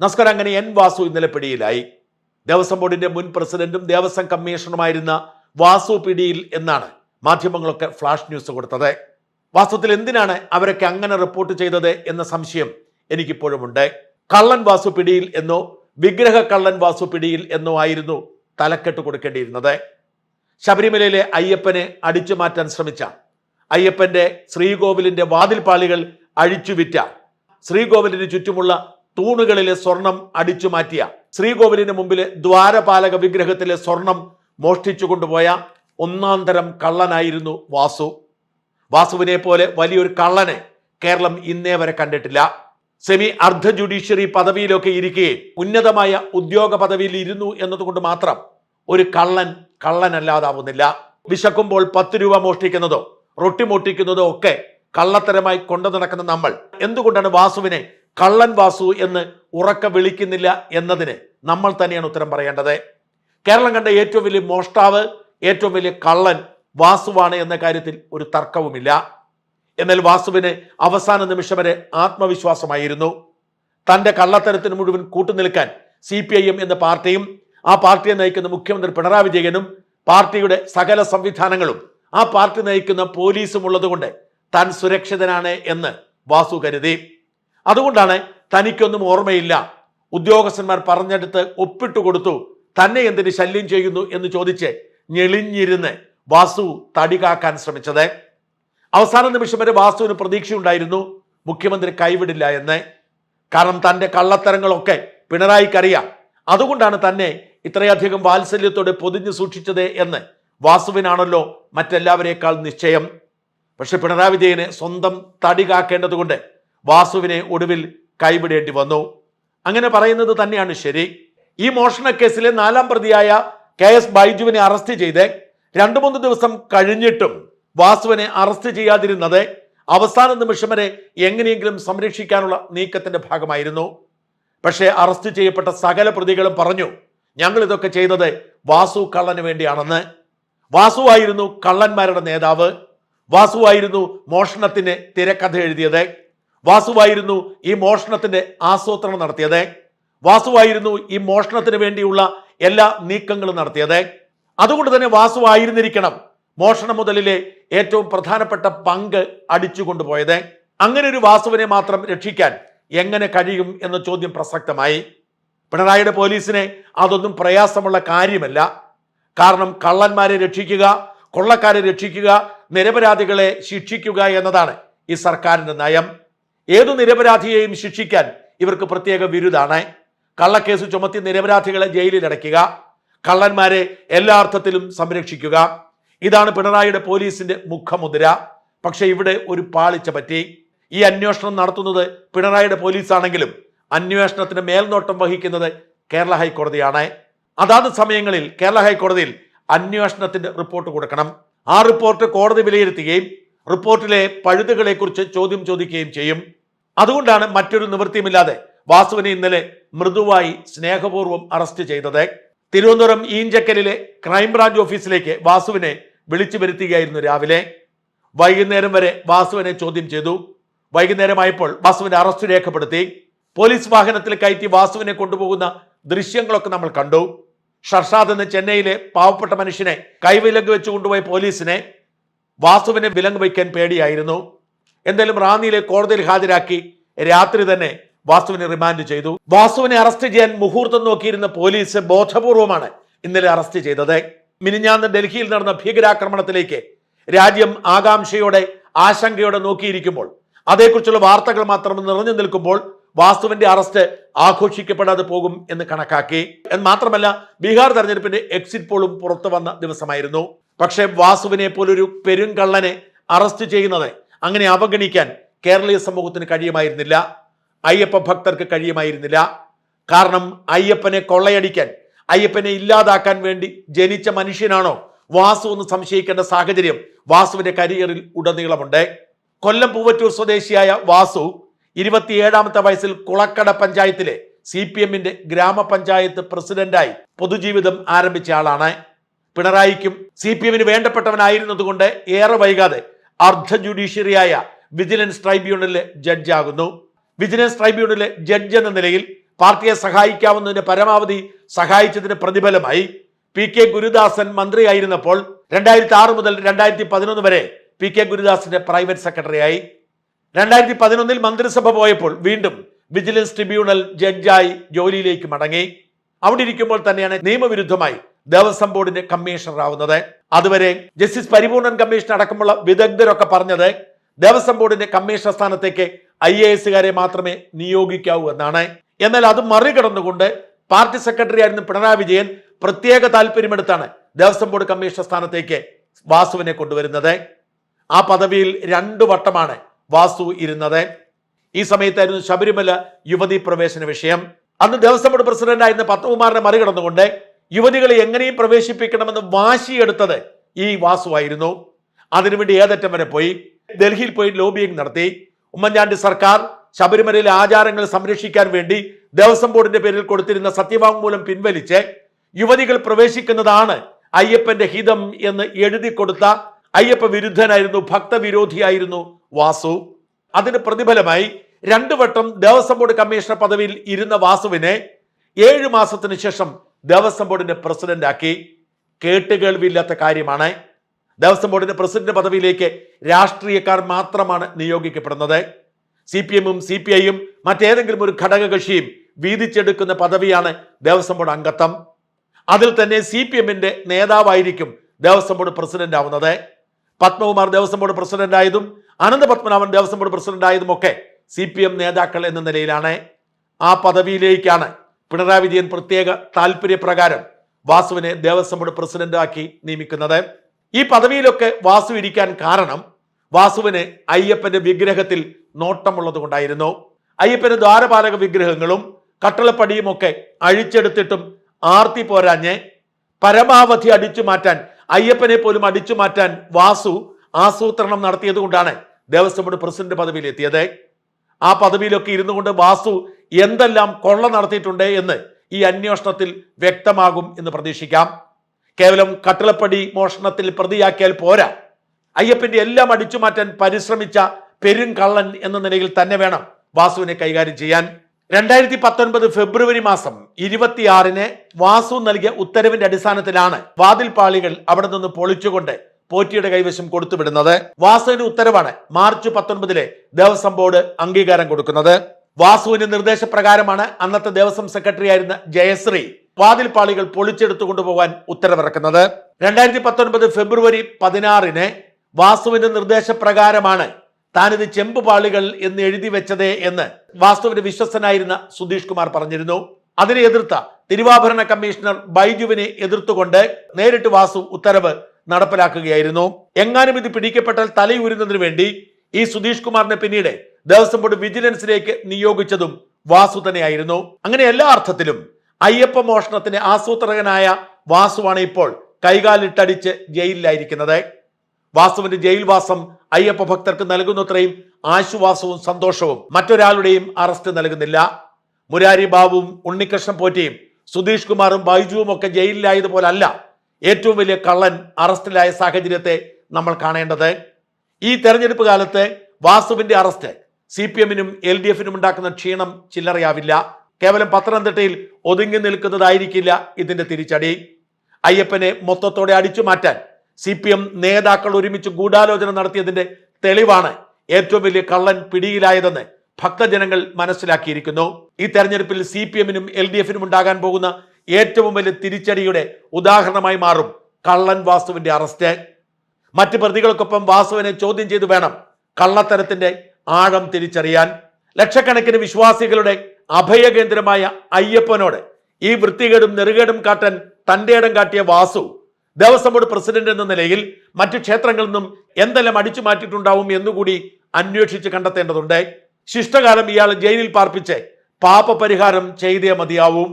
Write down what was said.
നമസ്കാരം. അങ്ങനെ എൻ വാസു ഇന്നലെ പിടിയിലായി. ദേവസ്വം ബോർഡിന്റെ മുൻ പ്രസിഡന്റും ദേവസ്വം കമ്മീഷണറുമായിരുന്ന വാസു പിടിയിൽ എന്നാണ് മാധ്യമങ്ങളൊക്കെ ഫ്ലാഷ് ന്യൂസ് കൊടുത്തത്. വാസ്തവത്തിൽ എന്തിനാണ് അവരൊക്കെ അങ്ങനെ റിപ്പോർട്ട് ചെയ്തത് എന്ന സംശയം എനിക്കിപ്പോഴുമുണ്ട്. കള്ളൻ വാസു പിടിയിൽ എന്നോ വിഗ്രഹ കള്ളൻ വാസു പിടിയിൽ എന്നോ ആയിരുന്നു തലക്കെട്ട് കൊടുക്കേണ്ടിയിരുന്നത്. ശബരിമലയിലെ അയ്യപ്പനെ അടിച്ചു മാറ്റാൻ ശ്രമിച്ച അയ്യപ്പന്റെ ശ്രീകോവിലിന്റെ വാതിൽപാളികൾ അഴിച്ചുവിറ്റ ശ്രീകോവിലിന് ചുറ്റുമുള്ള തൂണുകളിലെ സ്വർണം അടിച്ചു മാറ്റിയ. ശ്രീകോവിലിന് മുമ്പിലെ ദ്വാരപാലക വിഗ്രഹത്തിലെ സ്വർണം മോഷ്ടിച്ചു കൊണ്ടുപോയ ഒന്നാം തരം കള്ളനായിരുന്നു വാസു. വാസുവിനെ പോലെ വലിയൊരു കള്ളനെ കേരളം ഇന്നേ വരെ കണ്ടിട്ടില്ല. സെമി അർദ്ധ ജുഡീഷ്യറി പദവിയിലൊക്കെ ഇരിക്കുകയും ഉന്നതമായ ഉദ്യോഗ പദവിയിൽ ഇരുന്നു എന്നതുകൊണ്ട് മാത്രം ഒരു കള്ളൻ കള്ളനല്ലാതാവുന്നില്ല. വിശക്കുമ്പോൾ പത്ത് രൂപ മോഷ്ടിക്കുന്നതോ റൊട്ടി മോഷ്ടിക്കുന്നതോ ഒക്കെ കള്ളത്തരമായി കൊണ്ടു നടക്കുന്ന നമ്മൾ എന്തുകൊണ്ടാണ് വാസുവിനെ കള്ളൻ വാസു എന്ന് ഉറക്ക വിളിക്കുന്നില്ല എന്നതിന് നമ്മൾ തന്നെയാണ് ഉത്തരം പറയേണ്ടത്. കേരളം കണ്ട ഏറ്റവും വലിയ മോഷ്ടാവ് ഏറ്റവും വലിയ കള്ളൻ വാസുവാണ് എന്ന കാര്യത്തിൽ ഒരു തർക്കവുമില്ല. എന്നാൽ വാസുവിന് അവസാന നിമിഷം വരെ ആത്മവിശ്വാസമായിരുന്നു. തന്റെ കള്ളത്തരത്തിന് മുഴുവൻ കൂട്ടുനിൽക്കാൻ സി പി ഐ എം എന്ന പാർട്ടിയും ആ പാർട്ടിയെ നയിക്കുന്ന മുഖ്യമന്ത്രി പിണറായി വിജയനും പാർട്ടിയുടെ സകല സംവിധാനങ്ങളും ആ പാർട്ടി നയിക്കുന്ന പോലീസും ഉള്ളതുകൊണ്ട് താൻ സുരക്ഷിതനാണ് എന്ന് വാസു കരുതി. അതുകൊണ്ടാണ് തനിക്കൊന്നും ഓർമ്മയില്ല. ഉദ്യോഗസ്ഥന്മാർ പറഞ്ഞെടുത്ത് ഒപ്പിട്ട് കൊടുത്തു. തന്നെ എന്തിന് ശല്യം ചെയ്യുന്നു എന്ന് ചോദിച്ച് ഞെളിഞ്ഞിരുന്ന് വാസു തടി കാക്കാൻ ശ്രമിച്ചത്. അവസാന നിമിഷം വരെ വാസുവിന് പ്രതീക്ഷയുണ്ടായിരുന്നു. മുഖ്യമന്ത്രി കൈവിടില്ല എന്ന്. കാരണം തന്റെ കള്ളത്തരങ്ങളൊക്കെ പിണറായിക്കറിയാം. അതുകൊണ്ടാണ് തന്നെ ഇത്രയധികം വാത്സല്യത്തോടെ പൊതിഞ്ഞു സൂക്ഷിച്ചത് എന്ന് വാസുവിനാണല്ലോ മറ്റെല്ലാവരേക്കാൾ നിശ്ചയം. പക്ഷെ പിണറായി വിജയന് സ്വന്തം തടി കാക്കേണ്ടതുകൊണ്ട് വാസുവിനെ ഒടുവിൽ കൈവിടേണ്ടി വന്നു. അങ്ങനെ പറയുന്നത് തന്നെയാണ് ശരി. ഈ മോഷണ കേസിലെ നാലാം പ്രതിയായ കെ എസ് ബൈജുവിനെ അറസ്റ്റ് ചെയ്ത്. രണ്ടു മൂന്ന് ദിവസം കഴിഞ്ഞിട്ടും വാസുവിനെ അറസ്റ്റ് ചെയ്യാതിരുന്നത് അവസാന നിമിഷം വരെ എങ്ങനെയെങ്കിലും സംരക്ഷിക്കാനുള്ള നീക്കത്തിന്റെ ഭാഗമായിരുന്നു. പക്ഷേ അറസ്റ്റ് ചെയ്യപ്പെട്ട സകല പ്രതികളും പറഞ്ഞു ഞങ്ങൾ ഇതൊക്കെ ചെയ്തത് വാസു കള്ളന് വേണ്ടിയാണെന്ന്. വാസുവായിരുന്നു കള്ളന്മാരുടെ നേതാവ്. വാസുവായിരുന്നു മോഷണത്തിന് തിരക്കഥ എഴുതിയത്. വാസുവായിരുന്നു ഈ മോഷണത്തിന്റെ ആസൂത്രണം നടത്തിയത്. വാസുവായിരുന്നു ഈ മോഷണത്തിന് വേണ്ടിയുള്ള എല്ലാ നീക്കങ്ങളും നടത്തിയത്. അതുകൊണ്ട് തന്നെ വാസു ആയിരുന്നിരിക്കണം മോഷണ മുതലിലെ ഏറ്റവും പ്രധാനപ്പെട്ട പങ്ക് അടിച്ചു കൊണ്ടുപോയത് അങ്ങനെ ഒരു വാസുവിനെ മാത്രം രക്ഷിക്കാൻ എങ്ങനെ കഴിയും എന്ന ചോദ്യം പ്രസക്തമായി. പിണറായിയുടെ പോലീസിനെ അതൊന്നും പ്രയാസമുള്ള കാര്യമല്ല. കാരണം കള്ളന്മാരെ രക്ഷിക്കുക കൊള്ളക്കാരെ രക്ഷിക്കുക നിരപരാധികളെ ശിക്ഷിക്കുക എന്നതാണ് ഈ സർക്കാരിന്റെ നയം. ഏതു നിരപരാധിയെയും ശിക്ഷിക്കാൻ ഇവർക്ക് പ്രത്യേക ബിരുദാണ് കള്ളക്കേസ് ചുമത്തി നിരപരാധികളെ ജയിലിൽ അടയ്ക്കുക. കള്ളന്മാരെ എല്ലാ അർത്ഥത്തിലും സംരക്ഷിക്കുക. ഇതാണ് പിണറായിയുടെ പോലീസിന്റെ മുഖമുദ്ര. പക്ഷേ ഇവിടെ ഒരു പാളിച്ച പറ്റി. ഈ അന്വേഷണം നടത്തുന്നത് പിണറായിയുടെ പോലീസാണെങ്കിലും അന്വേഷണത്തിന് മേൽനോട്ടം വഹിക്കുന്നത് കേരള ഹൈക്കോടതിയാണ്. അതാത് സമയങ്ങളിൽ കേരള ഹൈക്കോടതിയിൽ അന്വേഷണത്തിന്റെ റിപ്പോർട്ട് കൊടുക്കണം. ആ റിപ്പോർട്ട് കോടതി വിലയിരുത്തുകയും റിപ്പോർട്ടിലെ പഴുതുകളെക്കുറിച്ച് ചോദ്യം ചോദിക്കുകയും ചെയ്യും. അതുകൊണ്ടാണ് മറ്റൊരു നിവൃത്തിയുമില്ലാതെ വാസുവിനെ ഇന്നലെ മൃദുവായി സ്നേഹപൂർവം അറസ്റ്റ് ചെയ്തത്. തിരുവനന്തപുരം ഈഞ്ചക്കലിലെ ക്രൈംബ്രാഞ്ച് ഓഫീസിലേക്ക് വാസുവിനെ വിളിച്ചു വരുത്തുകയായിരുന്നു രാവിലെ. വൈകുന്നേരം വരെ വാസുവിനെ ചോദ്യം ചെയ്തു. വൈകുന്നേരമായപ്പോൾ വാസുവിന്റെ അറസ്റ്റ് രേഖപ്പെടുത്തി. പോലീസ് വാഹനത്തിൽ കയറ്റി വാസുവിനെ കൊണ്ടുപോകുന്ന ദൃശ്യങ്ങളൊക്കെ നമ്മൾ കണ്ടു. ഷർഷാദ് എന്ന ചെന്നൈയിലെ പാവപ്പെട്ട മനുഷ്യനെ കൈവിലങ്ക് വെച്ച് കൊണ്ടുപോയ പോലീസിനെ വാസുവിനെ വിലങ്ങ് വയ്ക്കാൻ പേടിയായിരുന്നു. എന്തായാലും റാന്നിയിലെ കോടതിയിൽ ഹാജരാക്കി രാത്രി തന്നെ വാസുവിനെ റിമാൻഡ് ചെയ്തു. വാസുവിനെ അറസ്റ്റ് ചെയ്യാൻ മുഹൂർത്തം നോക്കിയിരുന്ന പോലീസ് ബോധപൂർവമാണ് ഇന്നലെ അറസ്റ്റ് ചെയ്തത്. മിനിഞ്ഞാന്ന് ഡൽഹിയിൽ നടന്ന ഭീകരാക്രമണത്തിലേക്ക് രാജ്യം ആകാംക്ഷയോടെ ആശങ്കയോടെ നോക്കിയിരിക്കുമ്പോൾ അതേക്കുറിച്ചുള്ള വാർത്തകൾ മാത്രം നിറഞ്ഞു നിൽക്കുമ്പോൾ വാസ്തുവിന്റെ അറസ്റ്റ് ആഘോഷിക്കപ്പെടാതെ പോകും എന്ന് കണക്കാക്കി. എന്ന് മാത്രമല്ല ബീഹാർ തെരഞ്ഞെടുപ്പിന്റെ എക്സിറ്റ് പോളും പുറത്തു വന്ന ദിവസമായിരുന്നു. പക്ഷേ വാസുവിനെ പോലൊരു പെരുങ്കള്ളനെ അറസ്റ്റ് ചെയ്യുന്നത് അങ്ങനെ അവഗണിക്കാൻ കേരളീയ സമൂഹത്തിന് കഴിയുമായിരുന്നില്ല. അയ്യപ്പ ഭക്തർക്ക് കഴിയുമായിരുന്നില്ല. കാരണം അയ്യപ്പനെ കൊള്ളയടിക്കാൻ അയ്യപ്പനെ ഇല്ലാതാക്കാൻ വേണ്ടി ജനിച്ച മനുഷ്യനാണോ വാസു എന്ന് സംശയിക്കേണ്ട സാഹചര്യം വാസുവിന്റെ കരിയറിൽ ഉടനീളമുണ്ട്. കൊല്ലം പൂവറ്റൂർ സ്വദേശിയായ വാസു ഇരുപത്തിയേഴാമത്തെ വയസ്സിൽ കുളക്കട പഞ്ചായത്തിലെ സി പി എമ്മിന്റെ ഗ്രാമപഞ്ചായത്ത് പ്രസിഡന്റായി പൊതുജീവിതം ആരംഭിച്ച ആളാണ്. പിണറായിക്കും സി പി എമ്മിന് വേണ്ടപ്പെട്ടവനായിരുന്നതുകൊണ്ട് ഏറെ വൈകാതെ അർദ്ധ ജുഡീഷ്യറിയായ വിജിലൻസ് ട്രൈബ്യൂണലിലെ ജഡ്ജാകുന്നു. വിജിലൻസ് ട്രൈബ്യൂണലിലെ ജഡ്ജ് എന്ന നിലയിൽ പാർട്ടിയെ സഹായിക്കാവുന്നതിന് പരമാവധി സഹായിച്ചതിന് പ്രതിഫലമായി പി കെ ഗുരുദാസൻ മന്ത്രിയായിരുന്നപ്പോൾ രണ്ടായിരത്തി ആറ് മുതൽ രണ്ടായിരത്തി പതിനൊന്ന് വരെ പി കെ ഗുരുദാസിന്റെ പ്രൈവറ്റ് സെക്രട്ടറിയായി. രണ്ടായിരത്തി പതിനൊന്നിൽ മന്ത്രിസഭ പോയപ്പോൾ വീണ്ടും വിജിലൻസ് ട്രിബ്യൂണൽ ജഡ്ജായി ജോലിയിലേക്ക് മടങ്ങി. അവിടെ ഇരിക്കുമ്പോൾ തന്നെയാണ് നിയമവിരുദ്ധമായി ദേവസ്വം ബോർഡിന്റെ കമ്മീഷണർ ആവുന്നത് അതുവരെ ജസ്റ്റിസ് പരിപൂർണൻ കമ്മീഷൻ അടക്കമുള്ള വിദഗ്ധരൊക്കെ പറഞ്ഞത് ദേവസ്വം ബോർഡിന്റെ കമ്മീഷണർ സ്ഥാനത്തേക്ക് ഐ എ എസുകാരെ മാത്രമേ നിയോഗിക്കാവൂ എന്നാണ്. എന്നാൽ അത് മറികടന്നുകൊണ്ട് പാർട്ടി സെക്രട്ടറി ആയിരുന്ന പിണറായി വിജയൻ പ്രത്യേക താല്പര്യമെടുത്താണ് ദേവസ്വം ബോർഡ് കമ്മീഷണർ സ്ഥാനത്തേക്ക് വാസുവിനെ കൊണ്ടുവരുന്നത്. ആ പദവിയിൽ രണ്ടു വട്ടമാണ് വാസു ഇരുന്നത്. ഈ സമയത്തായിരുന്നു ശബരിമല യുവതി പ്രവേശന വിഷയം. അന്ന് ദേവസ്വം ബോർഡ് പ്രസിഡന്റായിരുന്ന പത്മകുമാറിനെ മറികടന്നുകൊണ്ട് യുവതികളെ എങ്ങനെയും പ്രവേശിപ്പിക്കണമെന്ന് വാശിയെടുത്തത് ഈ വാസുവായിരുന്നു അതിനുവേണ്ടി ഏതറ്റം വരെ പോയി. ഡൽഹിയിൽ പോയി ലോബിയിങ് നടത്തി. ഉമ്മൻചാണ്ടി സർക്കാർ ശബരിമലയിലെ ആചാരങ്ങൾ സംരക്ഷിക്കാൻ വേണ്ടി ദേവസ്വം ബോർഡിന്റെ പേരിൽ കൊടുത്തിരുന്ന സത്യവാങ്മൂലം പിൻവലിച്ച് യുവതികൾ പ്രവേശിക്കുന്നതാണ് അയ്യപ്പന്റെ ഹിതം എന്ന് എഴുതി കൊടുത്ത അയ്യപ്പ വിരുദ്ധനായിരുന്നു ഭക്തവിരോധിയായിരുന്നു വാസു. അതിന് പ്രതിഫലമായി രണ്ടു വട്ടം ദേവസ്വം ബോർഡ് കമ്മീഷണർ പദവിയിൽ ഇരുന്ന വാസുവിനെ ഏഴു മാസത്തിന് ശേഷം ദേവസ്വം ബോർഡിന്റെ പ്രസിഡന്റ് ആക്കി കേട്ടുകേൾവിയില്ലാത്ത കാര്യമാണ്. ദേവസ്വം ബോർഡിന്റെ പ്രസിഡന്റ് പദവിയിലേക്ക് രാഷ്ട്രീയക്കാർ മാത്രമാണ് നിയോഗിക്കപ്പെടുന്നത്. സി പി എമ്മും സി പി ഐയും മറ്റേതെങ്കിലും ഒരു ഘടകകക്ഷിയും വീതിച്ചെടുക്കുന്ന പദവിയാണ് ദേവസ്വം ബോർഡ് അംഗത്വം. അതിൽ തന്നെ സി പി എമ്മിന്റെ നേതാവായിരിക്കും ദേവസ്വം ബോർഡ് പ്രസിഡന്റ് ആവുന്നത് പത്മകുമാർ ദേവസ്വം ബോർഡ് പ്രസിഡന്റ് ആയതും അനന്ത പത്മനാഭൻ ദേവസ്വം ബോർഡ് പ്രസിഡന്റ് ആയതും ഒക്കെ സി പി എം നേതാക്കൾ എന്ന നിലയിലാണ്. ആ പദവിയിലേക്കാണ് പിണറായി വിജയൻ പ്രത്യേക താല്പര്യപ്രകാരം വാസുവിനെ ദേവസ്വം ബോർഡ് പ്രസിഡന്റ് ആക്കി നിയമിക്കുന്നത്. ഈ പദവിയിലൊക്കെ വാസു ഇരിക്കാൻ കാരണം വാസുവിന് അയ്യപ്പന്റെ വിഗ്രഹത്തിൽ നോട്ടമുള്ളത് കൊണ്ടായിരുന്നു അയ്യപ്പന് ദ്വാരപാലക വിഗ്രഹങ്ങളും കട്ടളപ്പടിയും ഒക്കെ അഴിച്ചെടുത്തിട്ടും ആർത്തി പോരാഞ്ഞ് പരമാവധി അടിച്ചു മാറ്റാൻ അയ്യപ്പനെ പോലും അടിച്ചു മാറ്റാൻ വാസു ആസൂത്രണം നടത്തിയത് കൊണ്ടാണ് ദേവസ്വം ബോർഡ് പ്രസിഡന്റ് പദവിയിൽ എത്തിയത് ആ പദവിയിലൊക്കെ ഇരുന്നു കൊണ്ട് വാസു എന്തെല്ലാം കൊള്ള നടത്തിയിട്ടുണ്ട് എന്ന് ഈ അന്വേഷണത്തിൽ വ്യക്തമാകും എന്ന് പ്രതീക്ഷിക്കാം. കേവലം കട്ടിളപ്പടി മോഷണത്തിൽ പ്രതിയാക്കിയാൽ പോരാ. അയ്യപ്പന്റെ എല്ലാം അടിച്ചു മാറ്റാൻ പരിശ്രമിച്ച പെരുങ്കള്ളൻ എന്ന നിലയിൽ തന്നെ വേണം വാസുവിനെ കൈകാര്യം ചെയ്യാൻ. രണ്ടായിരത്തി പത്തൊൻപത് ഫെബ്രുവരി മാസം ഇരുപത്തിയാറിന് വാസു നൽകിയ ഉത്തരവിന്റെ അടിസ്ഥാനത്തിലാണ് വാതിൽപാളികൾ അവിടെ നിന്ന് പൊളിച്ചുകൊണ്ട് പോറ്റിയുടെ കൈവശം കൊടുത്തുവിടുന്നത്. വാസുവിന്റെ ഉത്തരവാണ് മാർച്ച് പത്തൊൻപതിലെ ദേവസ്വം ബോർഡ് അംഗീകാരം കൊടുക്കുന്നത്. വാസുവിന്റെ നിർദ്ദേശപ്രകാരമാണ് അന്നത്തെ ദേവസ്വം സെക്രട്ടറി ആയിരുന്ന ജയശ്രീ വാതിൽപാളികൾ പൊളിച്ചെടുത്തു കൊണ്ടുപോകാൻ ഉത്തരവിറക്കുന്നത്. രണ്ടായിരത്തി പത്തൊൻപത് ഫെബ്രുവരി പതിനാറിന് വാസുവിന്റെ നിർദ്ദേശപ്രകാരമാണ് താനിത് ചെമ്പ് പാളികൾ എന്ന് എഴുതി വെച്ചതേ എന്ന് വാസ്തുവിന്റെ വിശ്വസ്തനായിരുന്ന സുധീഷ് കുമാർ പറഞ്ഞിരുന്നു. അതിനെ എതിർത്ത തിരുവാഭരണ കമ്മീഷണർ ബൈജുവിനെ എതിർത്തുകൊണ്ട് നേരിട്ട് വാസു ഉത്തരവ് നടപ്പിലാക്കുകയായിരുന്നു. എങ്ങാനും ഇത് പിടിക്കപ്പെട്ടാൽ തലയൂരുന്നതിന് വേണ്ടി ഈ സുധീഷ് കുമാറിനെ പിന്നീട് ദേവസ്വം ബോർഡ് വിജിലൻസിലേക്ക് നിയോഗിച്ചതും വാസു തന്നെയായിരുന്നു. അങ്ങനെ എല്ലാ അർത്ഥത്തിലും അയ്യപ്പ മോഷണത്തിന് ആസൂത്രകനായ വാസുവാണ് ഇപ്പോൾ കൈകാലിട്ടടിച്ച് ജയിലിലായിരിക്കുന്നത്. വാസുവിന്റെ ജയിൽവാസം അയ്യപ്പ ഭക്തർക്ക് നൽകുന്നത്രയും ആശ്വാസവും സന്തോഷവും മറ്റൊരാളുടെയും അറസ്റ്റ് നൽകുന്നില്ല. മുരാരി ബാബുവും ഉണ്ണികൃഷ്ണൻ പോറ്റിയും സുധീഷ് കുമാറും ബൈജുവും ഒക്കെ ജയിലിലായതുപോലല്ല ഏറ്റവും വലിയ കള്ളൻ അറസ്റ്റിലായ സാഹചര്യത്തെ നമ്മൾ കാണേണ്ടത്. ഈ തെരഞ്ഞെടുപ്പ് കാലത്ത് വാസുവിന്റെ അറസ്റ്റ് സി പി എമ്മിനും എൽ ഡി എഫിനും ഉണ്ടാക്കുന്ന ക്ഷീണം ചില്ലറയാവില്ല. കേവലം പത്തനംതിട്ടയിൽ ഒതുങ്ങി നിൽക്കുന്നതായിരിക്കില്ല ഇതിന്റെ തിരിച്ചടി. അയ്യപ്പനെ മൊത്തത്തോടെ അടിച്ചു മാറ്റാൻ സി പി എം നേതാക്കൾ ഒരുമിച്ച് ഗൂഢാലോചന നടത്തിയതിന്റെ തെളിവാണ് ഏറ്റവും വലിയ കള്ളൻ പിടിയിലായതെന്ന് ഭക്തജനങ്ങൾ മനസ്സിലാക്കിയിരിക്കുന്നു. ഈ തെരഞ്ഞെടുപ്പിൽ സി പി എമ്മിനും എൽ ഡി എഫിനും ഉണ്ടാകാൻ പോകുന്ന ഏറ്റവും വലിയ തിരിച്ചടിയുടെ ഉദാഹരണമായി മാറും കള്ളൻ വാസുവിന്റെ അറസ്റ്റ്. മറ്റ് പ്രതികൾക്കൊപ്പം വാസുവിനെ ചോദ്യം ചെയ്തു വേണം കള്ളത്തരത്തിന്റെ ആഴം തിരിച്ചറിയാൻ ലക്ഷക്കണക്കിന് വിശ്വാസികളുടെ അഭയകേന്ദ്രമായ അയ്യപ്പനോട് ഈ വൃത്തികേടും നെറുകേടും കാട്ടൻ തന്റെ ഇടം കാട്ടിയ വാസു ദേവസ്വം ബോർഡ് പ്രസിഡന്റ് എന്ന നിലയിൽ മറ്റു ക്ഷേത്രങ്ങളിൽ നിന്നും എന്തെല്ലാം അടിച്ചു മാറ്റിയിട്ടുണ്ടാവും എന്നുകൂടി അന്വേഷിച്ച് കണ്ടെത്തേണ്ടതുണ്ട്. ശിഷ്ടകാലം ഇയാൾ ജയിലിൽ പാർപ്പിച്ച് പാപപരിഹാരം ചെയ്തേ മതിയാവും.